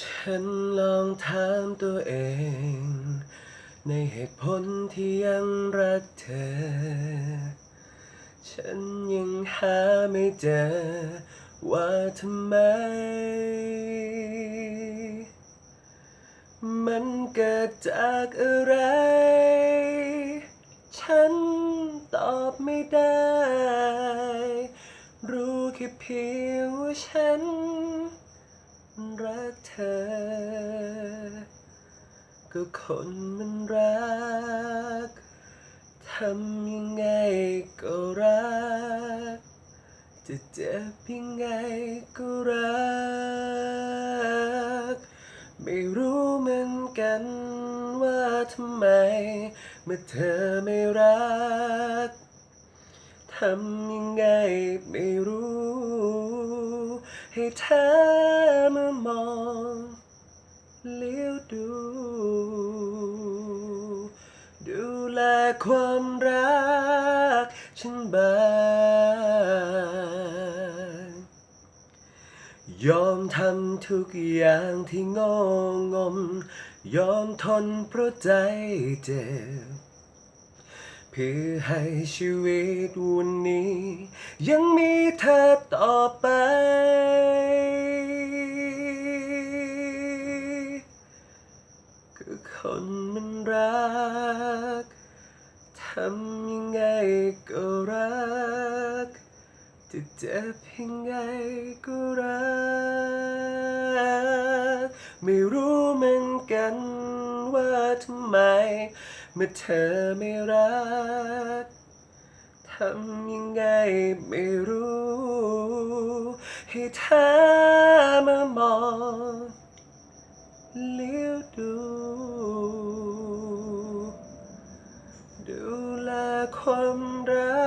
ฉันลองถามตัวเอง ในเหตุผลที่ยังรักเธอ ฉันยังหาไม่เจอ ว่าทำไม มันเกิดจากอะไร ฉันตอบไม่ได้ รู้แค่เพียงว่าฉัน รักเธอ ก็คนมันรัก ทำยังไงก็รัก จะเจ็บยังไงก็รัก ไม่รู้เหมือนกันว่าทำไม เมื่อเธอไม่รัก ทำยังไงไม่รู้ ให้เธอมามองเลี้ยวดู ดูแลความรักฉันบ้างยอมทำทุกอย่างที่งองม ยอมทนเพราะใจเจ็บเพื่อให้ชีวิตวันนี้ ยังมีเธอต่อไป คนมันรัก ทำยังไงก็รักจะเจ็บยังไงก็รัก ไม่รู้เหมือนกันว่าทำไม เมื่อเธอไม่รัก ทำยังไงไม่รู้ ให้เธอมามองเลี้ยวดู ความรัก